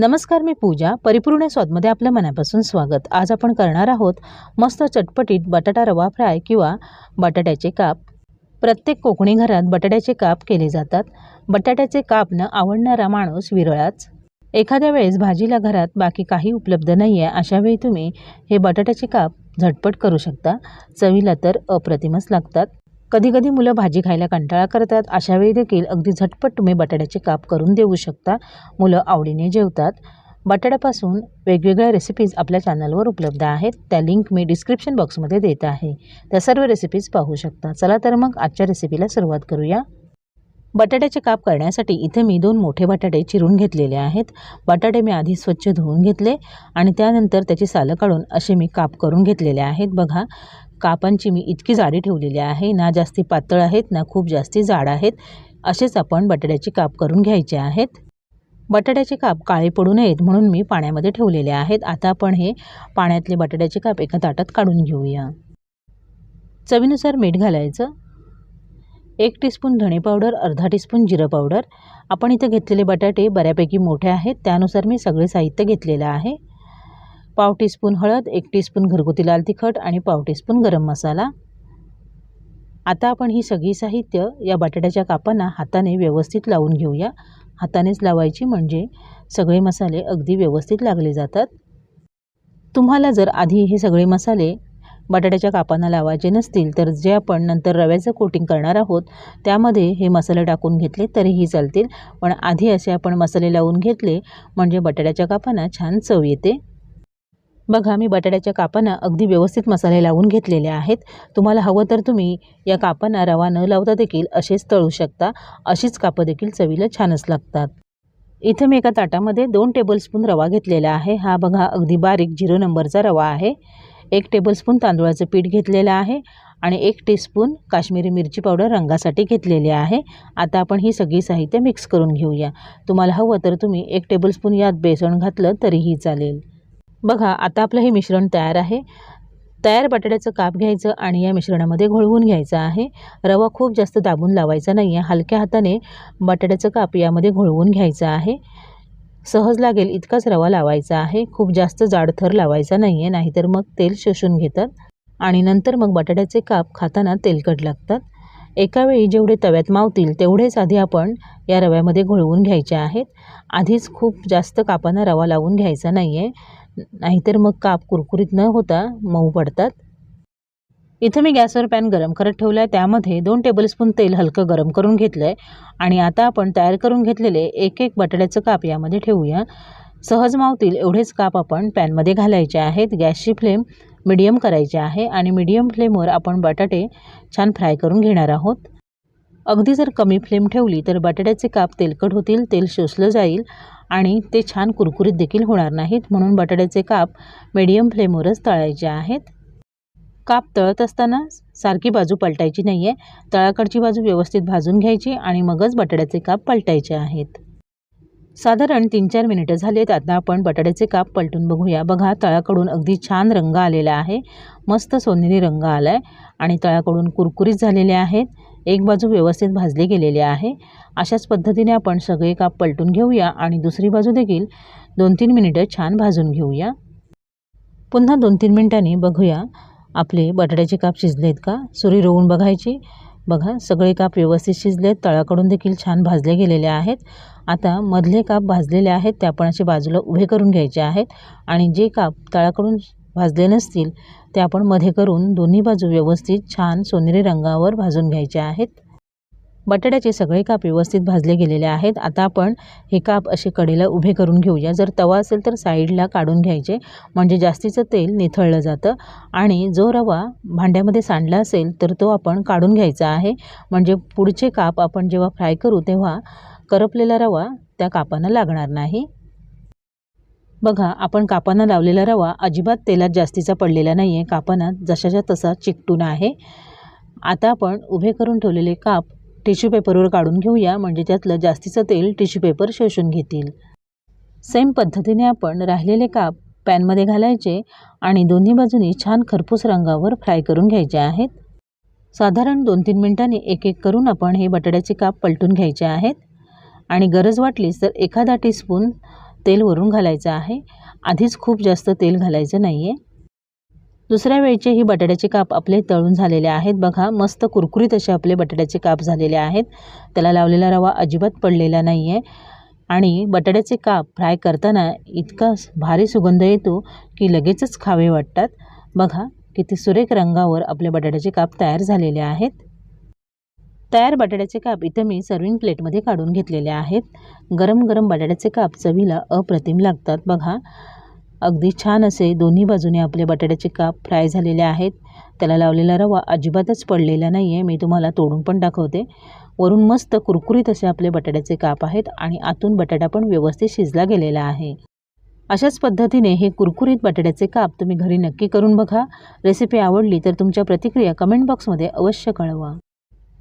नमस्कार मी पूजा. परिपूर्ण स्वादमध्ये आपलं मनापासून स्वागत. आज आपण करणार आहोत मस्त चटपटीत बटाटा रवा फ्राय किंवा बटाट्याचे काप. प्रत्येक कोकणी घरात बटाट्याचे काप केले जातात. बटाट्याचे काप न आवडणारा माणूस विरळाच. एखाद्या वेळेस भाजीला घरात बाकी काही उपलब्ध नाही आहे अशावेळी तुम्ही हे बटाट्याचे काप झटपट करू शकता. चवीला तर अप्रतिमच लागतात. कधी कधी मुलं भाजी खायला कंटाळा करतात. अशावेळी देखील अगदी झटपट तुम्ही बटाट्याचे काप करून देऊ शकता. मुलं आवडीने जेवतात. बटाट्यापासून वेगवेगळ्या रेसिपीज आपल्या चॅनलवर उपलब्ध आहेत. त्या लिंक मी डिस्क्रिप्शन बॉक्समध्ये देत आहे. त्या सर्व रेसिपीज पाहू शकता. चला तर मग आजच्या रेसिपीला सुरुवात करूया. बटाट्याचे काप करण्यासाठी इथे मी दोन मोठे बटाटे चिरून घेतलेले आहेत. बटाटे मी आधी स्वच्छ धुवून घेतले आणि त्यानंतर त्याची सालं काढून असे मी काप करून घेतलेले आहेत. बघा कापांची मी इतकी जाडी ठेवलेली आहे. ना जास्ती पातळ आहेत ना खूप जास्ती जाड आहेत. असेच आपण बटाट्याची काप करून घ्यायचे आहेत. बटाट्याचे काप काळे पडू नयेत म्हणून मी पाण्यामध्ये ठेवलेले आहेत. आता आपण हे पाण्यातले बटाट्याचे काप एका ताटात काढून घेऊया. चवीनुसार मीठ घालायचं. एक टीस्पून धणे पावडर अर्धा टीस्पून जिरं पावडर आपण इथं घेतलेले बटाटे बऱ्यापैकी मोठे आहेत त्यानुसार मी सगळे साहित्य घेतलेलं आहे. पाव टीस्पून हळद एक टीस्पून घरगुती लाल तिखट आणि पाव टीस्पून गरम मसाला. आता आपण ही सगळी साहित्य या बटाट्याच्या कापांना हाताने व्यवस्थित लावून घेऊया. हातानेच लावायची म्हणजे सगळे मसाले अगदी व्यवस्थित लागले जातात. तुम्हाला जर आधी हे सगळे मसाले बटाट्याच्या कापांना लावायचे नसतील तर जे आपण नंतर रव्याचं कोटिंग करणार आहोत त्यामध्ये हे मसाले टाकून घेतले तरीही चालतील. पण आधी असे आपण मसाले लावून घेतले म्हणजे बटाट्याच्या कापांना छान चव येते. बघा मी बटाट्याच्या कापांना अगदी व्यवस्थित मसाले लावून घेतलेले आहेत. तुम्हाला हवं तर तुम्ही या कापांना रवा न लावता देखील असेच तळू शकता. अशीच कापं देखील चवीला छानच लागतात. इथं मी एका ताटामध्ये दोन टेबलस्पून रवा घेतलेला आहे. हा बघा अगदी बारीक झिरो नंबरचा रवा आहे. एक टेबलस्पून तांदूळाचं पीठ घेतलेलं आहे आणि एक टीस्पून काश्मीरी मिरची पावडर रंगासाठी घेतलेली आहे. आता आपण ही सगळी साहित्य मिक्स करून घेऊया. तुम्हाला हवं तर तुम्ही एक टेबलस्पून यात बेसन घातलं तरीही चालेल. बघा आता आपलं हे मिश्रण तयार आहे. तयार बटाट्याचं काप घ्यायचं आणि या मिश्रणामध्ये घोळवून घ्यायचं आहे. रवा खूप जास्त दाबून लावायचा नाही आहे हलक्या हाताने बटाट्याचं काप यामध्ये घोळवून घ्यायचं आहे. सहज लागेल इतकाच रवा लावायचा आहे. खूप जास्त जाडथर लावायचा नाही आहे नाहीतर मग तेल शोषून घेतात आणि नंतर मग बटाट्याचे काप खाताना तेलकट लागतात. एका वेळी जेवढे तव्यात मावतील तेवढेच आधी आपण या रव्यामध्ये घोळवून घ्यायचे आहेत. आधीच खूप जास्त कापांना रवा लावून घ्यायचा नाही आहे नाहीतर मग काप कुरकुरीत न होता मऊ पडतात. इथं मी गॅसवर पॅन गरम करत ठेवला आहे त्यामध्ये दोन टेबलस्पून तेल हलकं गरम करून घेतलं आहे आणि आता आपण तयार करून घेतलेले एक एक बटाट्याचं काप यामध्ये ठेवूया. सहज मावतील एवढेच काप आपण पॅनमध्ये घालायचे आहेत. गॅसची फ्लेम मिडियम करायची आहे आणि मिडियम फ्लेमवर आपण बटाटे छान फ्राय करून घेणार आहोत. अगदी जर कमी फ्लेम ठेवली तर बटाट्याचे काप तेलकट होतील तेल शोषलं जाईल आणि ते छान कुरकुरीत देखील होणार नाहीत. म्हणून बटाट्याचे काप मिडियम फ्लेमवरच तळायचे आहेत. काप तळत असताना सारखी बाजू पलटायची नाही आहे तळाकडची बाजू व्यवस्थित भाजून घ्यायची आणि मगच बटाट्याचे काप पलटायचे आहेत. साधारण तीन चार मिनिटं झालेत आता आपण बटाट्याचे काप पलटून बघूया. बघा तळाकडून अगदी छान रंग आलेला आहे. मस्त सोनेरी रंग आला आहे आणि तळाकडून कुरकुरीत झालेले आहेत. एक बाजू व्यवस्थित भाजली गेलेली आहे. अशाच पद्धतीने आपण सगळे काप पलटून घेऊया आणि दुसरी बाजू देखील दोन तीन मिनिटं छान भाजून घेऊया. पुन्हा दोन तीन मिनिटांनी बघूया. आपले बटाट्याचे काप शिजलेत का? सुरी रोवून बघायची. बघा सगळे काप व्यवस्थित शिजलेत. तळाकडून देखील छान भाजले गेलेले आहेत. आता मधले काप भाजलेले आहेत ते आपण असे बाजूला उभे करून घ्यायचे आहेत. आणि जे काप तळाकडून भाजले नसतील ते आपण मध्ये करून दोन्ही बाजू व्यवस्थित छान सोनेरी रंगावर भाजून घ्यायचे आहेत. बटाट्याचे सगळे काप व्यवस्थित भाजले गेलेले आहेत. आता आपण हे काप असे कडेला उभे करून घेऊया. जर तवा असेल तर साईडला काढून घ्यायचे. म्हणजे जास्तीचं तेल निथळलं जातं. आणि जो रवा भांड्यामध्ये सांडला असेल तर तो आपण काढून घ्यायचा आहे. म्हणजे पुढचे काप आपण जेव्हा फ्राय करू तेव्हा करपलेला रवा त्या कापांना लागणार नाही. बघा आपण कापांना लावलेला रवा अजिबात तेलात जास्तीचा पडलेला नाही आहे कापांना जशाच्या तसा चिकटून आहे. आता आपण उभे करून ठेवलेले काप टिश्यू पेपरवर काढून घेऊया म्हणजे त्यातलं जास्तीचं तेल टिश्यू पेपर शोषून घेतील. सेम पद्धतीने आपण राहिलेले काप पॅनमध्ये घालायचे आणि दोन्ही बाजूनी छान खरपूस रंगावर फ्राय करून घ्यायचे आहेत. साधारण दोन तीन मिनटांनी एक एक करून आपण हे बटाट्याचे काप पलटून घ्यायचे आहेत. आणि गरज वाटलीच तर एखादा टीस्पून तेल वरून घालायचं आहे. आधीच खूप जास्त तेल घालायचं नाही आहे दुसऱ्या वेळचे ही बटाट्याचे काप आपले तळून झालेले आहेत. बघा मस्त कुरकुरीत असे आपले बटाट्याचे काप झालेले आहेत. त्याला लावलेला रवा अजिबात पडलेला नाही आहे आणि बटाट्याचे काप फ्राय करताना इतका भारी सुगंध येतो की लगेचच खावे वाटतात. बघा किती सुरेख रंगावर आपले बटाट्याचे काप तयार झालेले आहेत. तयार बटाट्याचे काप इथं मी सर्विंग प्लेटमध्ये काढून घेतलेले आहेत. गरम गरम बटाट्याचे काप चवीला अप्रतिम लागतात. बघा अगदी छान असे दोन्ही बाजूने आपले बटाट्याचे काप फ्राय झालेले आहेत. त्याला लावलेला रवा अजिबातच पडलेला नाही आहे मी तुम्हाला तोडून पण दाखवते. वरून मस्त कुरकुरीत असे आपले बटाट्याचे काप आहेत आणि आतून बटाटा पण व्यवस्थित शिजला गेलेला आहे. अशाच पद्धतीने हे कुरकुरीत बटाट्याचे काप तुम्ही घरी नक्की करून बघा. रेसिपी आवडली तर तुमच्या प्रतिक्रिया कमेंट बॉक्समध्ये अवश्य कळवा.